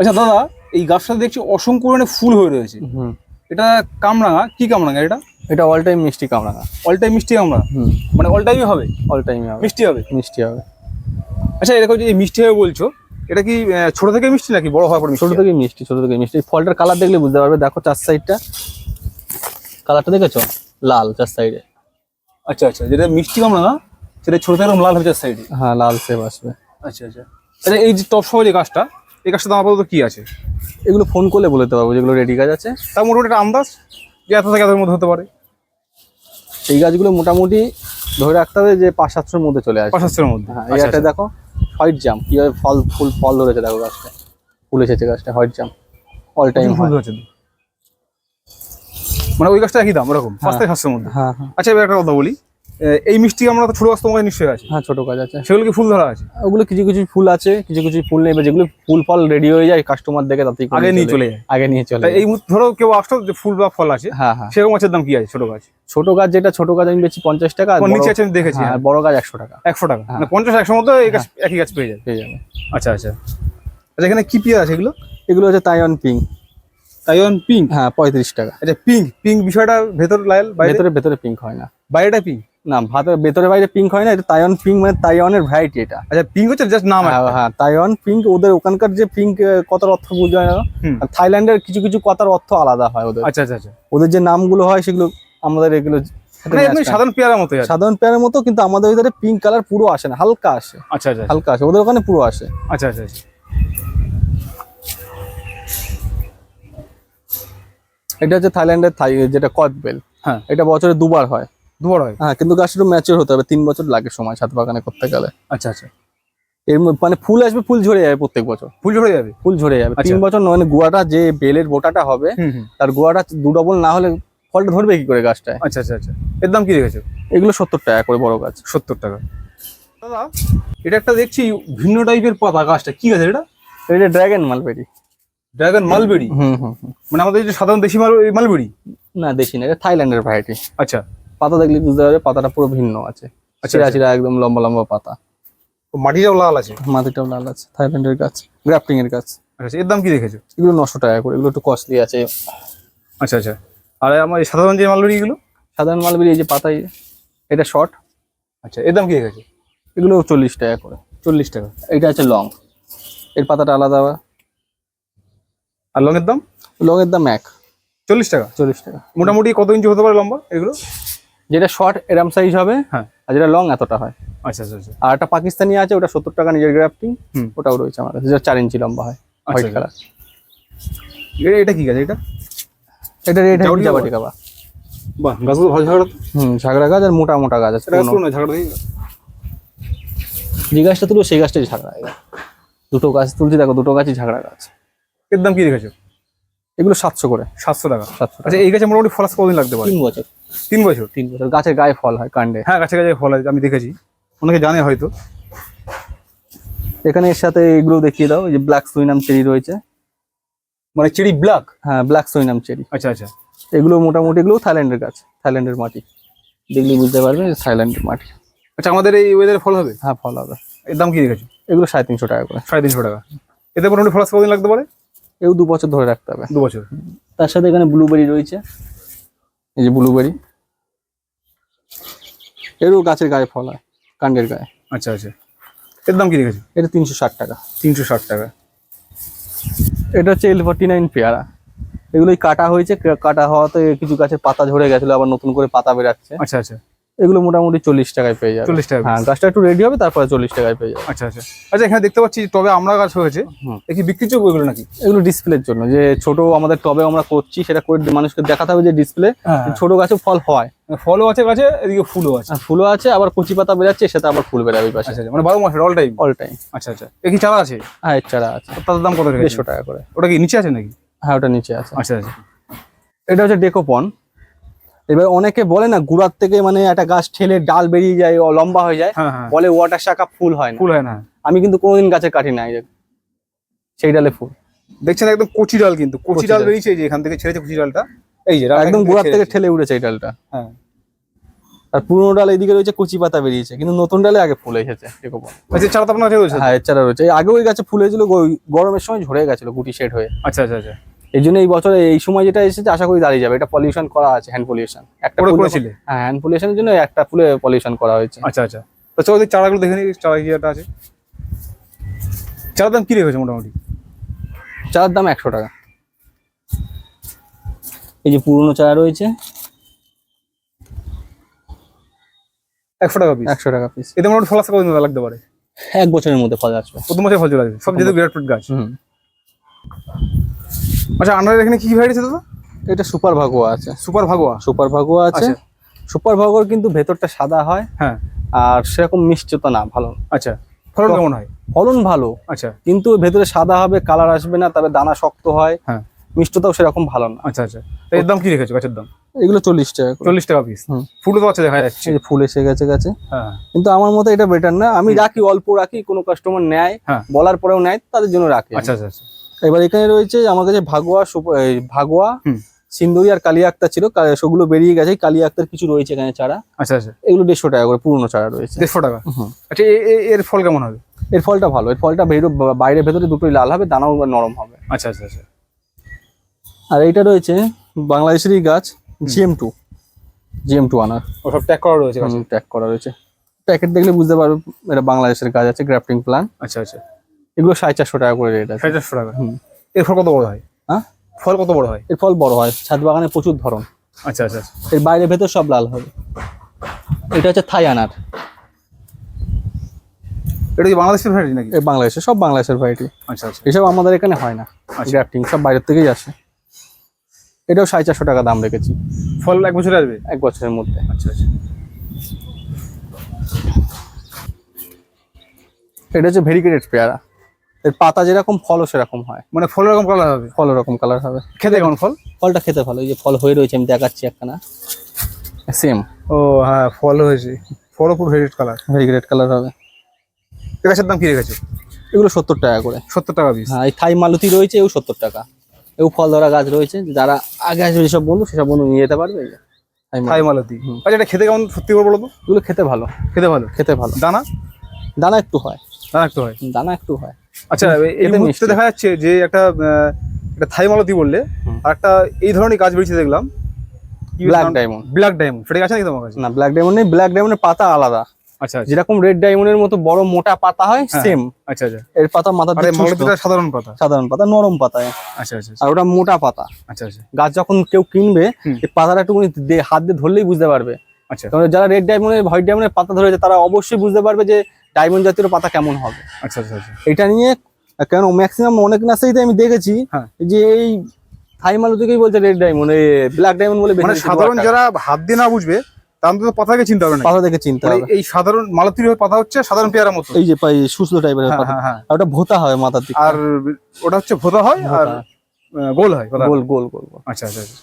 আচ্ছা দাদা এই গাছটা দেখছি অসংখ্য পরিমাণে ফুল হয়ে রয়েছে। হুম। এটা কামরাঙা? কি কামরাঙা এটা? এটা অল টাইম মিষ্টি কামরাঙা। অল টাইম মিষ্টি কামরাঙা? হুম। মানে অল টাইমই হবে? অল টাইম হবে। মিষ্টি হবে? মিষ্টি হবে। আচ্ছা এরকম যে মিষ্টি হবে বলছো এটা কি ছোট থেকে মিষ্টি নাকি বড় হওয়ার পর ছোট থেকে মিষ্টি ছোট থেকে মিষ্টি। ফলটার কালার দেখলে বুঝতে পারবে। দেখো চার সাইডটা কালারটা দেখেছ? লাল চার সাইডে আচ্ছা আচ্ছা যেটা মিষ্টি কামরাঙা সেটা ছোট থেকে লাল হবে চার সাইডে হ্যাঁ লাল সেব আসবে। আচ্ছা আচ্ছা। আচ্ছা এই যে টপ সহ যে গাছটা এই গাছটা দাম আপাতত কি আছে? এগুলো ফোন করলে বলে দিতে পারব যেগুলো রেডি গাছ আছে। তার মোটামুটি একটা আন্দাজ যে এত থেকে এতর মধ্যে হতে পারে। এই গাছগুলো মোটামুটি ধরে রাখতে হবে যে পাঁচ সাতশোর মধ্যে চলে আসে পাঁচ সাতশোর মধ্যে। হ্যাঁ এই আচ্ছা। দেখো হোয়াইট জাম কীভাবে ফল ফুল ফল ধরেছে দেখো গাছটা। ফুল এসেছে গাছটা হোয়াইট জাম অল টাইম ফুল ধরেছে। মানে ওই গাছটা একই দাম? ওরকম পাঁচ থেকে সাতশোর মধ্যে। হ্যাঁ হ্যাঁ। আচ্ছা এবার একটা কথা বলি। এই মিষ্টি আমরা তো ছোট গাছ তোমার কাছে নিশ্চয়ই আছে। হ্যাঁ ছোট গাছ আছে। সেগুলো কি ফুল ধরা আছে? ওগুলো কিছু কিছু ফুল আছে কিছু কিছু ফুল নেই যেগুলো ফুল ফল রেডি হয়ে যায় কাস্টমার দেখে তাতেই আগে নিয়ে চলে যায়। আগে নিয়ে চলে। এই ধরো কেউ আসতো যে ফুল বা ফল আছে হ্যাঁ হ্যাঁ। সেরকম গাছের দাম কি আছে ছোট গাছ? ছোট গাছ যেটা ছোট গাছ আমি বেচি পঞ্চাশ টাকা আর নিচে আছে আমি দেখেছি হ্যাঁ, আর বড় গাছ একশো টাকা। একশো টাকা। হ্যাঁ। মানে পঞ্চাশ একশোর মতো এই গাছ একই গাছ পেয়ে যায় পেয়ে যাবে। আচ্ছা আচ্ছা। আচ্ছা এখানে কি পেয়ার আছে এগুলো? এগুলো হচ্ছে তাইওয়ান পিঙ্ক তাইওয়ান পিঙ্ক হ্যাঁ পঁয়ত্রিশ টাকা। আচ্ছা পিঙ্ক পিঙ্ক বিষয়টা ভেতর লাল ভেতরে ভেতরে পিঙ্ক হয় না। বাইরেটা পিঙ্ক না ভাতের ভেতরে বাইরে পিঙ্ক হয় না এটা তাইওয়ান পিঙ্ক মানে তাইওয়ানের ভ্যারাইটি এটা। আচ্ছা পিঙ্ক হচ্ছে জাস্ট নাম হ্যাঁ হ্যাঁ তাইওয়ান পিঙ্ক ওদের ওখানকার যে পিঙ্ক কথার অর্থ বুঝতে হয় না থাইল্যান্ডের কিছু কিছু কথার অর্থ আলাদা হয় ওদের। আচ্ছা আচ্ছা আচ্ছা। ওদের যে নামগুলো হয় সেগুলো আমাদের এগুলো মানে হয়। সাধারণ পেয়ারার মতো সাধারণ পেয়ারের মতো কিন্তু আমাদের ভিতরে পিঙ্ক কালার পুরো আসে না হালকা আসে। আচ্ছা আচ্ছা আচ্ছা। হালকা আসে ওদের ওখানে পুরো আসে। আচ্ছা আচ্ছা আচ্ছা। এটা হচ্ছে থাইল্যান্ডের থাই যেটা কদবেল হ্যাঁ। এটা বছরে দুবার হয়। দুবার হয়? হ্যাঁ কিন্তু গাছটা ম্যাচিওর হতে হবে। তিন বছর লাগে সময় ছাদ বাগানে করতে গেলে। আচ্ছা আচ্ছা। এর মানে ফুল আসবে ফুল ঝরে যাবে প্রত্যেক বছর। ফুল ঝরে যাবে? ফুল ঝরে যাবে। তিন আচ্ছা। বছর মানে গোয়াটা যে বেলের বোটাটা হবে তার গোয়াটা দু ডবল না হলে ফলটা ধরবে কি করে গাছটায়? আচ্ছা আচ্ছা আচ্ছা। এর দাম কি রেখেছো? এগুলো সত্তর টাকা করে বড় গাছ। সত্তর টাকা। দাদা এটা একটা দেখছি ভিন্ন টাইপের পাতা গাছটা। কি গাছ এটা? এটা ড্রাগন মালবেরি ড্রাগন মালবেরি হুম হুম হুম। মানে আমাদের যে সাধারণ দেশি মাল মালবেরি? না দেশি না এটা থাইল্যান্ডের ভ্যারাইটি আচ্ছা। পাতা দেখলে বুঝতে পারবে পাতাটা পুরো ভিন্ন আছে। আচ্ছা, চিরা আচ্ছা। চিরা একদম লম্বা লম্বা পাতা। মাটিটাও লাল আছে? মাটিটাও লাল আছে থাইল্যান্ডের গাছ গ্রাফটিং এর গাছ। আচ্ছা এর দাম কি রেখেছো? এগুলো নশো টাকা করে এগুলো একটু কস্টলি আছে। আচ্ছা আচ্ছা। আর আমার সাধারণ যে মালবেরি এগুলো? সাধারণ মালবেরি এই যে পাতায় এটা শর্ট আচ্ছা এর দাম কি রেখেছো? এগুলো চল্লিশ টাকা করে। চল্লিশ টাকা। এটা আছে লং এর পাতাটা আলাদা আর লঙের দাম? লং এর দাম এক। চল্লিশ টাকা? চল্লিশ টাকা। মোটামুটি কত ইঞ্চি হতে পারে লম্বা এগুলো? যেটা শর্ট এরম সাইজ হবে হ্যাঁ। আর যেটা লং এতটা হয়। আচ্ছা আচ্ছা আচ্ছা। আর একটা পাকিস্তানি আছে ওটা সত্তর টাকা নিজের গ্রাফটিং ওটাও রয়েছে আমার কাছে যেটা চার ইঞ্চি লম্বা হয় হোয়াইট আচ্ছা। কালার এটা কি গাছ এটা? এটা রেড জাউডি জাবাটি কাবা বাহ গাছগুলো ভালো ঝাগড়া হুম ঝাগড়া গাছ আর মোটা মোটা গাছ আছে ঝাগড়া যে গাছটা তুলো সেই গাছটাই ঝাগড়া। দুটো গাছ তুলছি দেখো দুটো গাছই ঝাগড়া গাছ। এর দাম কি রেখেছো? এগুলো সাতশো করে। সাতশো টাকা। সাতশো আচ্ছা এই গাছে মোটামুটি ফলাস কতদিন লাগতে পারে? তিন বছর। তিন বছর। তিন বছর। গাছের গায়ে ফল হয় কাণ্ডে। হ্যাঁ গাছের গায়ে ফল হয় আমি দেখেছি। অনেকে জানে হয়তো। এখানে এর সাথে এগুলো দেখিয়ে দাও এই যে ব্ল্যাক সুইনাম চেরি রয়েছে। মানে চেরি ব্ল্যাক হ্যাঁ ব্ল্যাক সুইনাম চেরি। আচ্ছা আচ্ছা। এগুলো মোটামুটি এগুলো থাইল্যান্ডের গাছ থাইল্যান্ডের মাটি। দেখলে বুঝতে পারবে যে থাইল্যান্ডের মাটি। আচ্ছা আমাদের এই ওয়েদারে ফল হবে? হ্যাঁ ফল হবে। এর দাম কি রেখেছো এগুলো সাড়ে তিনশো টাকা করে। সাড়ে তিনশো টাকা। এতে মোটামুটি ফলাস কতদিন লাগতে পারে? এগুলো দু বছর ধরে রাখতে হবে। দু বছর। তার সাথে এখানে ব্লুবেরি রয়েছে। এই যে ব্লুবেরি এরও গাছের গায়ে ফল হয় কাণ্ডের গায়ে। আচ্ছা আচ্ছা। এর দাম কি রেখেছো এটা তিনশো ষাট টাকা। তিনশো ষাট টাকা। এটা হচ্ছে এল ফর্টি নাইন পেয়ারা। এগুলোই কাটা হয়েছে কাটা হওয়াতে কিছু গাছের পাতা ঝরে গেছিল আবার নতুন করে পাতা বেরাচ্ছে। আচ্ছা আচ্ছা। এগুলো মোটামুটি চল্লিশ টাকায় পেয়ে যাবে। চল্লিশ টাকা হ্যাঁ গাছটা একটু রেডি হবে তারপরে চল্লিশ টাকায় পেয়ে যাবে। আচ্ছা আচ্ছা। আচ্ছা এখানে দেখতে পাচ্ছি টবে আমরা গাছ হয়েছে। কি বিক্রি যোগ্য এগুলো নাকি? এগুলো ডিসপ্লের জন্য যে ছোট আমাদের টবে আমরা করছি সেটা করে মানুষকে দেখাতে হবে যে ডিসপ্লে হ্যাঁ ছোট গাছে ফল হয়। ফলও আছে গাছে এদিকে ফুলও আছে। ফুলও আছে আবার কচি পাতা বেরাচ্ছে সেটা আবার ফুল বেরাবে পাশে। আচ্ছা আচ্ছা মানে বারো মাসের অল টাইম অল টাইম আচ্ছা আচ্ছা। এ কি চারা আছে? হ্যাঁ এর চারা আছে। তাদের দাম কত দেড়শো টাকা করে। ওটা কি নিচে আছে নাকি? হ্যাঁ ওটা নিচে আছে। আচ্ছা আচ্ছা। এটা হচ্ছে ডেকোপন। এবার অনেকে বলে না গুড়ার থেকে মানে একটা গাছ ঠেলে ডাল বেরিয়ে যায় ও লম্বা হয়ে যায় হ্যাঁ হ্যাঁ। বলে ওয়াটার শাখা ফুল হয় না। ফুল হয় না। আমি কিন্তু কোনোদিন গাছে কাটি নাই সেই ডালে ফুল। দেখছেন একদম কচি ডাল কিন্তু কচি ডাল। বেরিয়েছে যে এখান থেকে ছেড়েছে কচি ডালটা। এই যে একদম গোড়ার থেকে ঠেলে উঠেছে এই ডালটা। হ্যাঁ। আর পুরোনো ডাল এইদিকে রয়েছে কচি পাতা বেরিয়েছে কিন্তু নতুন ডালে আগে ফুল এসেছে আচ্ছা চারা তো আপনার রয়েছে? হ্যাঁ এছাড়া রয়েছে। আগে ওই গাছে ফুল হয়েছিল গরমের সময় ঝরে গেছিল গুটি শেড হয়ে। আচ্ছা আচ্ছা আচ্ছা। এই জন্য এই বছর এই সময় যেটা এসেছে আশা করি দাঁড়িয়ে যাবে। এটা পলিউশন করা আছে হ্যান্ড পলিউশন একটা করেছিলে? হ্যাঁ হ্যান্ড পলিউশনের জন্য একটা ফুলে পলিউশন করা হয়েছে। আচ্ছা আচ্ছা। তো চলো ওদের চারাগুলো দেখে নিই চারা কি একটা আছে। চারার দাম কি রেখেছে মোটামুটি? চারার দাম একশো টাকা। এই যে পুরনো চারা রয়েছে। একশো টাকা পিস একশো টাকা পিস এতে মোটামুটি ফল আসতে কতদিন লাগতে পারে? এক বছরের মধ্যে ফল আসবে। প্রথম মাসে ফল চলে আসবে। সব যেহেতু বিরাট গাছ। হুম। আচ্ছা আন্ডারের এখানে কি ভ্যারাইটি আছে দাদা? এটা সুপার ভাগুয়া আছে। সুপার ভাগোয়া? সুপার ভাগুয়া আছে। আচ্ছা। সুপার ভাগুয়ার কিন্তু ভেতরটা সাদা হয়। হ্যাঁ। আর সেরকম মিষ্টিতা না ভালো। আচ্ছা ফলন কেমন হয়? ফলন ভালো। আচ্ছা। কিন্তু ভেতরে সাদা হবে কালার আসবে না তবে দানা শক্ত হয়। হ্যাঁ। মিষ্টতাও সেরকম ভালো না। আচ্ছা আচ্ছা। এর দাম কি রেখেছো গাছের দাম? এগুলো চল্লিশ টাকা। চল্লিশ টাকা পিস। ফুলও তো বাচ্চা দেখা যাচ্ছে। ফুল এসে গেছে গেছে। হ্যাঁ। কিন্তু আমার মতে এটা বেটার না। আমি রাখি অল্প রাখি কোনো কাস্টমার নেয় হ্যাঁ। বলার পরেও নেয় তাদের জন্য রাখি আচ্ছা আচ্ছা আচ্ছা। এবার এখানে রয়েছে আমার কাছে ভাগোয়া ভাগোয়া। সিন্দুরি আর কালিয়া আক্তার ছিল সেগুলো বেরিয়ে গেছে। কালিয়া আক্তার কিছু রয়েছে এখানে চারা আচ্ছা আচ্ছা। এগুলো দেড়শো টাকা করে পুরনো চারা রয়েছে। দেড়শো টাকা? আচ্ছা এর ফল কেমন হবে? এর ফলটা ভালো। এর ফলটা বাইরে ভেতরে দুটোই লাল হবে দানাও নরম হবে। আচ্ছা আচ্ছা আচ্ছা। আর এইটা রয়েছে বাংলাদেশেরই গাছ জিএম টু। জিএম টু আনার। ও সব ট্যাগ করা রয়েছে। ট্যাগ করা রয়েছে। প্যাকেট দেখলে বুঝতে পারবে এটা বাংলাদেশের গাছ আছে গ্রাফটিং প্ল্যান। আচ্ছা আচ্ছা। এগুলো সাড়ে চারশো টাকা করে রেট আছে। সাড়ে চারশো টাকা। হুম। এর ফল কত বড় হয়? হ্যাঁ? ফল কত বড় হয়? এর ফল বড় হয়। ছাদ বাগানে প্রচুর ধরন। আচ্ছা আচ্ছা আচ্ছা। এর বাইরে ভেতর সব লাল হবে। এটা হচ্ছে থাই আনার। এটা কি বাংলাদেশের ভ্যারাইটি নাকি? এ বাংলাদেশের সব বাংলাদেশের ভ্যারাইটি আচ্ছা আচ্ছা। এসব আমাদের এখানে হয় না। আচ্ছা। গ্রাফটিং সব বাইরের থেকেই আসে। এটাও সাড়ে চারশো টাকা দাম রেখেছি। ফল এক বছরে আসবে? এক বছরের মধ্যে। আচ্ছা আচ্ছা। এটা হচ্ছে ভেরিকেটেড পেয়ারা। এর পাতা যেরকম ফলও সেরকম হয়। মানে ফল এরকম কালার হবে? ফল এরকম কালার হবে। খেতে কেমন ফল? ফলটা খেতে ভালো এই যে ফল হয়ে রয়েছে আমি দেখাচ্ছি একখানা। সেম ও হ্যাঁ ফল হয়েছে। ফলও পুরো ভেরিয়েট কালার ভেরিকেটেড কালার হবে। এর গাছের দাম কি রেখেছো? এগুলো সত্তর টাকা করে। সত্তর টাকা পিস হ্যাঁ এই থাই মালতি রয়েছে এও সত্তর টাকা। এও ফল ধরা গাছ রয়েছে যারা আগে আসবে যেসব বন্ধু সেসব বন্ধু নিয়ে যেতে পারবে থাই মালতী। আচ্ছা এটা খেতে কেমন সত্যি করে বলো তো? এগুলো খেতে ভালো। খেতে ভালো? খেতে ভালো। দানা? দানা একটু হয়। দানা একটু হয়। দানা একটু হয়। আচ্ছা এই মুহূর্তে দেখা যাচ্ছে যে একটা একটা থাই মালতি বললে আর একটা এই ধরনের গাছ বেরিয়েছে দেখলাম। ব্ল্যাক ডায়মন্ড ব্ল্যাক ডায়মন্ড সেটা আছে নাকি তোমার কাছে? না ব্ল্যাক ডায়মন্ড নেই ব্ল্যাক ডায়মন্ডের পাতা আলাদা। আচ্ছা আচ্ছা। যেরকম রেড ডায়মন্ডের মতো বড় মোটা পাতা হয় হ্যাঁ। সেম আচ্ছা আচ্ছা। এর পাতা মাথা সাধারণ পাতা। সাধারণ পাতা নরম পাতা আচ্ছা আচ্ছা আর ওটা মোটা পাতা। আচ্ছা আচ্ছা। গাছ যখন কেউ কিনবে এই পাতাটা একটু হাত দিয়ে ধরলেই বুঝতে পারবে। আচ্ছা। যারা রেড ডায়মন্ডের হোয়াইট ডায়মন্ডের পাতা ধরেছে তারা অবশ্যই বুঝতে পারবে যে ডায়মন্ড জাতীয় পাতা কেমন হবে? আচ্ছা আচ্ছা আচ্ছা। এটা নিয়ে কেন ম্যাক্সিমাম অনেক নার্সারিতে আমি দেখেছি হ্যাঁ। যে এই থাই মালু থেকেই বলছে রেড ডায়মন্ড ব্ল্যাক ডায়মন্ড বলে মানে সাধারণ যারা হাত দিয়ে না বুঝবে তার তো পাতাকে চিনতে হবে না পাতা দেখে চিনতে মানে হবে। এই সাধারণ মালতির পাতা হচ্ছে সাধারণ পেয়ারা মতো। এই যে পাই টাইপের হ্যাঁ, পাতা। হ্যাঁ, ওটা ভোতা হয় মাথার দিকে। আর ওটা হচ্ছে ভোতা হয় আর গোল হয় গোল গোল গোল। আচ্ছা আচ্ছা আচ্ছা।